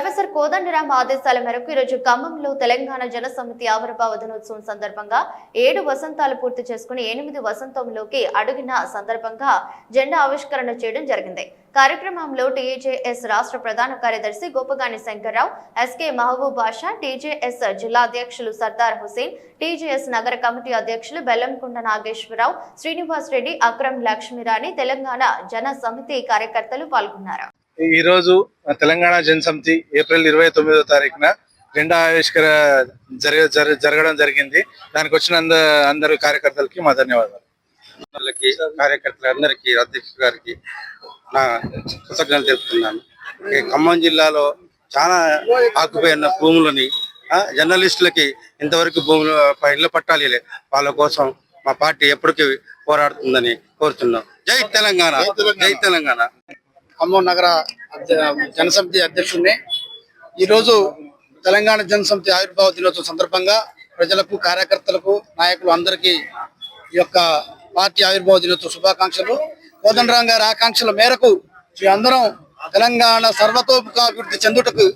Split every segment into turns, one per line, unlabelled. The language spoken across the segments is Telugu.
ప్రొఫెసర్ కోదండరామ్ ఆదేశాల మేరకు ఈరోజు ఖమ్మంలో తెలంగాణ జనసమితి ఆవిర్భావ దినోత్సవం సందర్భంగా ఏడు వసంతాలు పూర్తి చేసుకుని ఎనిమిది వసంతంలోకి అడుగిన సందర్భంగా జెండా ఆవిష్కరణ చేయడం జరిగింది. కార్యక్రమంలో టీజేఎస్ రాష్ట్ర ప్రధాన కార్యదర్శి గోపగాని శంకర్రావు ఎస్కే మహబూబ్ బాషా టీజేఎస్ జిల్లా అధ్యక్షులు సర్దార్ హుసేన్ టీజేఎస్ నగర కమిటీ అధ్యక్షులు బెల్లంకొండ నాగేశ్వరరావు శ్రీనివాస్ రెడ్డి అక్రమ్ లక్ష్మీరాణి తెలంగాణ జన సమితి కార్యకర్తలు పాల్గొన్నారు.
ఈ రోజు తెలంగాణ జనసమితి ఏప్రిల్ ఇరవై తొమ్మిదో తారీఖున జెండా ఆవిష్కర జరగ జర- జరగడం జరిగింది. దానికి వచ్చిన అంద అందరు కార్యకర్తలకి మా ధన్యవాదాలు.
వాళ్ళకి కార్యకర్తలందరికీ అధ్యక్షుడు గారికి నా కృతజ్ఞతలు తెలుపుతున్నాను. ఈ ఖమ్మం జిల్లాలో చాలా ఆకుపోయిన భూములని ఆ, జర్నలిస్టులకి ఇంతవరకు భూములు ఇళ్ళ పట్టాలి లే. వాళ్ళ కోసం మా పార్టీ ఎప్పటికీ పోరాడుతుందని కోరుతున్నాం. జై తెలంగాణ! జై తెలంగాణ!
ఖమ్మం నగర జనసమితి అధ్యక్షుడిని. ఈరోజు తెలంగాణ జనసమితి ఆవిర్భావ దినోత్సవం సందర్భంగా ప్రజలకు కార్యకర్తలకు నాయకులు అందరికీ ఈ యొక్క పార్టీ ఆవిర్భావ దినోత్సవ శుభాకాంక్షలు. కోదండరాం గారి ఆకాంక్షల మేరకు అందరం తెలంగాణ సర్వతోముఖాభివృద్ధి చెందుటకు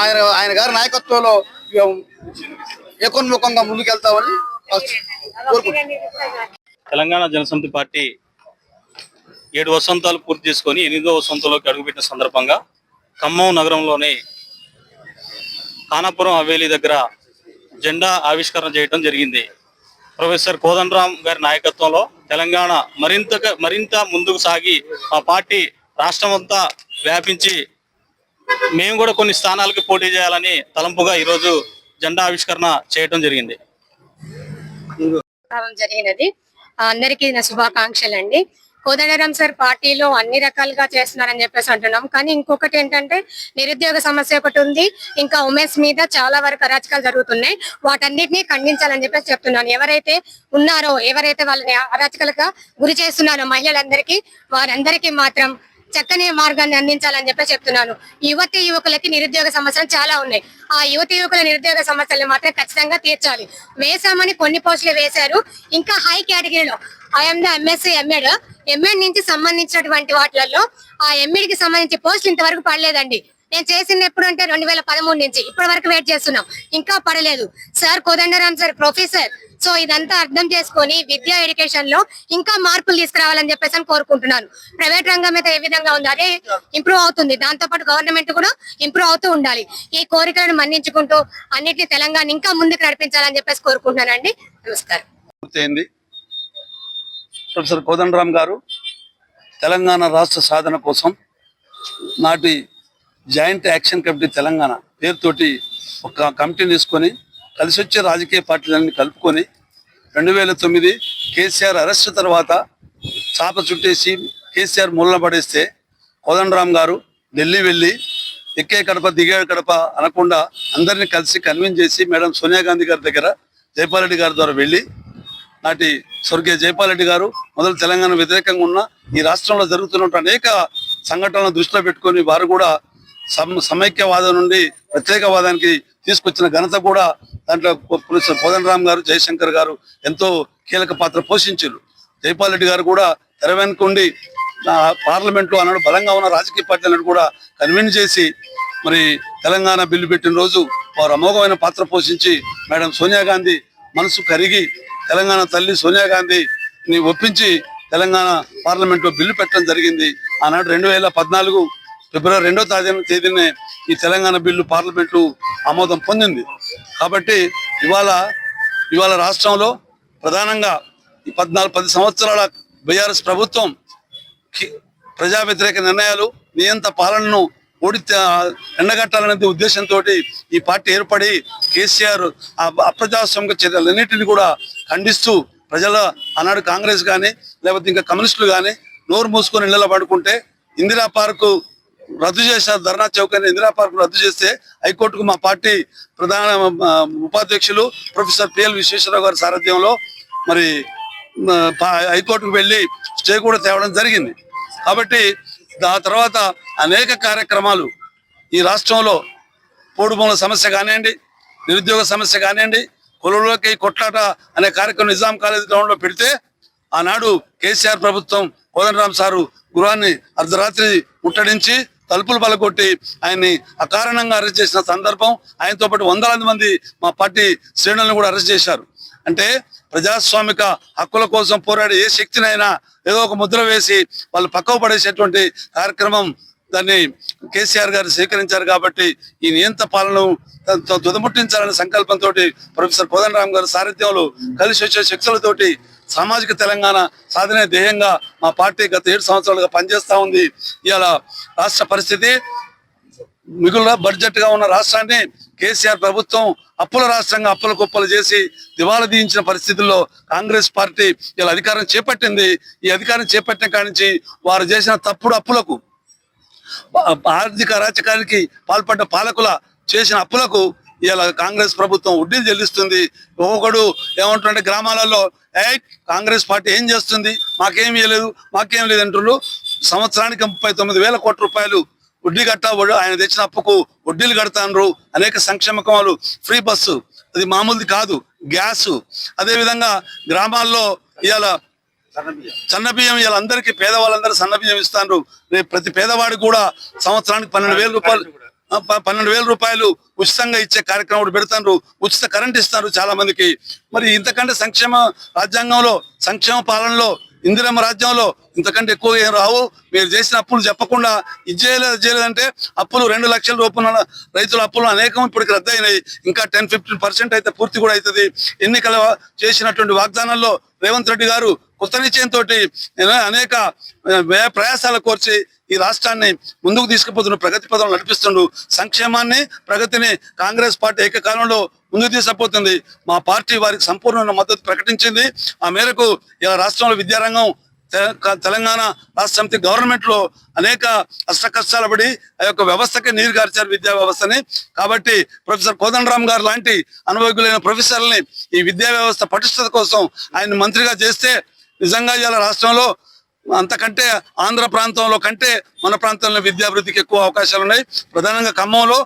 ఆయన ఆయన గారి నాయకత్వంలో ఏకోన్ముఖంగా ముందుకెళ్తామని కోరుకుంటున్నాం.
తెలంగాణ జనసమితి పార్టీ ఏడు వసంతాలు పూర్తి చేసుకొని ఎనిమిదో వసంతంలోకి అడుగుపెట్టిన సందర్భంగా ఖమ్మం నగరంలోని ఖానాపురం హవేలీ దగ్గర జెండా ఆవిష్కరణ చేయడం జరిగింది. ప్రొఫెసర్ కోదండరామ్ గారి నాయకత్వంలో తెలంగాణ మరింత మరింత ముందుకు సాగి ఆ పార్టీ రాష్ట్రమంతా వ్యాపించి మేము కూడా కొన్ని స్థానాలకు పోటీ చేయాలని తలంపుగా ఈరోజు జెండా ఆవిష్కరణ చేయడం జరిగింది.
జరిగినది. అందరికీ నా శుభాకాంక్షలు అండి కోదండరాం సార్ పార్టీలో అన్ని రకాలుగా చేస్తున్నారని చెప్పేసి అంటున్నాం. కానీ ఇంకొకటి ఏంటంటే నిరుద్యోగ సమస్య ఒకటి ఉంది. ఇంకా ఉమెన్స్ మీద చాలా వరకు అరాచకాలు జరుగుతున్నాయి. వాటన్నిటిని ఖండించాలని చెప్పేసి చెప్తున్నాను. ఎవరైతే ఉన్నారో ఎవరైతే వాళ్ళని అరాచకాలుగా గురి చేస్తున్నారో మహిళలందరికీ వారందరికీ మాత్రం చక్కని మార్గాన్ని అందించాలని చెప్పి చెప్తున్నాను. యువతి యువకులకి నిరుద్యోగ సమస్యలు చాలా ఉన్నాయి. ఆ యువతి యువకుల నిరుద్యోగ సమస్యలు మాత్రం ఖచ్చితంగా తీర్చాలి. వేసామని కొన్ని పోస్టులు వేశారు. ఇంకా హై కేటగిరీలో I'm the MSc MEd MEd నుంచి సంబంధించినటువంటి వాటిలలో ఆ ఎంఎడ్కి సంబంధించి పోస్ట్ ఇంతవరకు పడలేదండి. నేను చేసింది ఎప్పుడు అంటే రెండు వేల పదమూడు నుంచి. ఇప్పటి వరకు వెయిట్ చేస్తున్నాం. ఇంకా పడలేదు. Sir Kodandaram sir professor. So ఇదంతా అర్థం చేసుకొని విద్యా ఎడ్యుకేషన్లో ఇంకా మార్పులు తీసుకురావాలని చెప్పేసి అని కోరుకుంటున్నాను. ప్రైవేట్ రంగం అయితే ఏ విధంగా ఉంది అదే ఇంప్రూవ్ అవుతుంది. దాంతో పాటు గవర్నమెంట్ కూడా ఇంప్రూవ్ అవుతూ ఉండాలి. ఈ కోరికలను మన్నించుకుంటూ అన్నిటిని తెలంగాణ ఇంకా ముందుకు నడిపించాలని చెప్పేసి కోరుకుంటున్నానండి. నమస్కారం.
ప్రొఫెసర్ కోదండరామ్ గారు తెలంగాణ రాష్ట్ర సాధన కోసం నాటి జాయింట్ యాక్షన్ కమిటీ తెలంగాణ పేరుతోటి ఒక కమిటీని తీసుకొని కలిసి వచ్చే రాజకీయ పార్టీలన్నీ కలుపుకొని రెండు వేల తొమ్మిది కేసీఆర్ అరెస్ట్ తర్వాత చాప చుట్టేసి కేసీఆర్ మూలన పడేస్తే కోదండరామ్ గారు ఢిల్లీ వెళ్ళి ఎక్కే కడప దిగే కడప అనకుండా అందరినీ కలిసి కన్విన్స్ చేసి మేడం సోనియా గాంధీ గారి దగ్గర జైపాల్ రెడ్డి గారి ద్వారా వెళ్ళి నాటి స్వర్గీయ జైపాల్ రెడ్డి గారు మొదలు తెలంగాణ వ్యతిరేకంగా ఉన్న ఈ రాష్ట్రంలో జరుగుతున్న అనేక సంఘటనలను దృష్టిలో పెట్టుకొని వారు కూడా సమ సమైక్యవాదం నుండి ప్రత్యేకవాదానికి తీసుకొచ్చిన ఘనత కూడా దాంట్లో ప్రొఫెసర్ రామ్ గారు జయశంకర్ గారు ఎంతో కీలక పాత్ర పోషించారు. జైపాల్ రెడ్డి గారు కూడా తెర వెనుకుండి పార్లమెంట్లో అన్నాడు బలంగా ఉన్న రాజకీయ పార్టీలను కూడా కన్విన్స్ చేసి మరి తెలంగాణ బిల్లు పెట్టిన రోజు వారు అమోఘమైన పాత్ర పోషించి మేడం సోనియా గాంధీ మనసు కరిగి తెలంగాణ తల్లి సోనియా గాంధీని ఒప్పించి తెలంగాణ పార్లమెంట్లో బిల్లు పెట్టడం జరిగింది. ఆనాడు రెండు వేల పద్నాలుగు ఫిబ్రవరి రెండో తారీఖు తేదీనే ఈ తెలంగాణ బిల్లు పార్లమెంటు ఆమోదం పొందింది. కాబట్టి ఇవాళ ఇవాళ రాష్ట్రంలో ప్రధానంగా ఈ పద్నాలుగు పది సంవత్సరాల బీఆర్ఎస్ ప్రభుత్వం కి- ప్రజా వ్యతిరేక నిర్ణయాలు నియంత పాలనను ఓడి ఎండగట్టాలనే ఉద్దేశంతో ఈ పార్టీ ఏర్పడి కేసీఆర్ అప్రజాస్వామిక చర్యలన్నింటినీ కూడా ఖండిస్తూ ప్రజల ఆనాడు కాంగ్రెస్ కానీ లేకపోతే ఇంకా కమ్యూనిస్టులు కానీ నోరు మూసుకొని ఇళ్ళలో పడుకుంటే ఇందిరా పార్కు రద్దు చేశారు ధర్నా చౌక్ అని ఇందిరా పార్క్ రద్దు చేస్తే హైకోర్టుకు మా పార్టీ ప్రధాన ఉపాధ్యక్షులు ప్రొఫెసర్ పిఎల్ విశ్వేశ్వరరావు గారి సారథ్యంలో మరి హైకోర్టుకు వెళ్ళి స్టే కూడా తేవడం జరిగింది. కాబట్టి ఆ తర్వాత అనేక కార్యక్రమాలు ఈ రాష్ట్రంలో పోడు భూముల సమస్య కానివ్వండి నిరుద్యోగ సమస్య కానివ్వండి కులంలోకి కొట్లాట అనే కార్యక్రమం నిజాం కాలేజ్ గ్రౌండ్లో పెడితే ఆనాడు కేసీఆర్ ప్రభుత్వం కోదండరామ్ సారు గృహాన్ని అర్ధరాత్రి ముట్టడించి తలుపులు పలకొట్టి ఆయన్ని అకారణంగా అరెస్ట్ చేసిన సందర్భం ఆయనతో పాటు వందలాది మంది మా పార్టీ శ్రేణులను కూడా అరెస్ట్ చేశారు. అంటే ప్రజాస్వామిక హక్కుల కోసం పోరాడే ఏ శక్తినైనా ఏదో ఒక ముద్ర వేసి వాళ్ళు పక్కకు పడేసేటువంటి కార్యక్రమం దాన్ని కేసీఆర్ గారు స్వీకరించారు కాబట్టి ఈ నియంత పాలన దుదముట్టించాలనే సంకల్పంతో ప్రొఫెసర్ కోదండరామ్ గారు సారథ్యంలో కలిసి వచ్చే శక్తులతోటి సామాజిక తెలంగాణ సాధనే ధ్యేయంగా మా పార్టీ గత ఏడు సంవత్సరాలుగా పనిచేస్తూ ఉంది. ఇవాళ రాష్ట్ర పరిస్థితి మిగులు బడ్జెట్గా ఉన్న రాష్ట్రాన్ని కేసీఆర్ ప్రభుత్వం అప్పుల రాష్ట్రంగా అప్పుల కుప్పలు చేసి దివాలా దీయించిన పరిస్థితుల్లో కాంగ్రెస్ పార్టీ ఇలా అధికారం చేపట్టింది. ఈ అధికారం చేపట్టిన కాడి వారు చేసిన తప్పుడు అప్పులకు ఆర్థిక అరాచకానికి పాల్పడ్డ పాలకుల చేసిన అప్పులకు ఇలా కాంగ్రెస్ ప్రభుత్వం వడ్డీలు చెల్లిస్తుంది. ఒక్కొక్కడు ఏమంటుంటే గ్రామాలలో ఏ కాంగ్రెస్ పార్టీ ఏం చేస్తుంది? మాకేం ఇవ్వలేదు మాకేం లేదు అంటున్నారు సంవత్సరానికి ముప్పై తొమ్మిది వేల కోట్ల రూపాయలు వడ్డీ కట్టా ఆయన తెచ్చిన అప్పుకు వడ్డీలు కడతాండ్రు. అనేక సంక్షేమకాలు ఫ్రీ బస్సు అది మామూలుది కాదు. గ్యాస్. అదే విధంగా గ్రామాల్లో ఇవాళ సన్న బియ్యం ఇలా అందరికీ పేదవాళ్ళందరూ సన్న బియ్యం ఇస్తాండ్రు. రేపు ప్రతి పేదవాడికి కూడా సంవత్సరానికి పన్నెండు వేల రూపాయలు పన్నెండు వేల రూపాయలు ఉచితంగా ఇచ్చే కార్యక్రమం కూడా పెడతాండ్రు. ఉచిత కరెంట్ ఇస్తారు చాలా మందికి మరి ఇంతకంటే సంక్షేమ రాజ్యాంగంలో సంక్షేమ పాలనలో ఇందిరమ్మ రాజ్యంలో ఇంతకంటే ఎక్కువ ఏం రావు. మీరు చేసిన అప్పులు చెప్పకుండా ఇది చేయలేదు చేయలేదంటే అప్పులు రెండు లక్షల రూపాయల రైతుల అప్పులు అనేకం ఇప్పటికి రద్దయినాయి. ఇంకా టెన్ ఫిఫ్టీన్ పర్సెంట్ అయితే పూర్తి కూడా అవుతుంది. ఎన్నికల చేసినటువంటి వాగ్దానాల్లో రేవంత్ రెడ్డి గారు కొత్త నిశ్చయంతో అనేక ప్రయాసాలు కోర్చి ఈ రాష్ట్రాన్ని ముందుకు తీసుకుపోతున్న ప్రగతి పదం నడిపిస్తుండు. సంక్షేమాన్ని ప్రగతిని కాంగ్రెస్ పార్టీ ఏకకాలంలో ముందుకు తీసుకుపోతుంది. మా పార్టీ వారికి సంపూర్ణ మద్దతు ప్రకటించింది. ఆ మేరకు ఇలా రాష్ట్రంలో విద్యారంగం తెలంగాణ రాష్ట్ర సమితి గవర్నమెంట్లో అనేక అష్ట కష్టాలు పడి ఆ యొక్క వ్యవస్థకి నీరు గార్చారు విద్యా వ్యవస్థని. కాబట్టి ప్రొఫెసర్ కోదండరామ్ గారు లాంటి అనుభవజ్ఞులైన ప్రొఫెసర్లని ఈ విద్యా వ్యవస్థ పటిష్టత కోసం ఆయన మంత్రిగా చేస్తే నిజంగా ఇలా రాష్ట్రంలో అంతకంటే ఆంధ్ర ప్రాంతంలో కంటే మన ప్రాంతంలో విద్యాభివృద్ధికి ఎక్కువ అవకాశాలు ఉన్నాయి ప్రధానంగా ఖమ్మంలో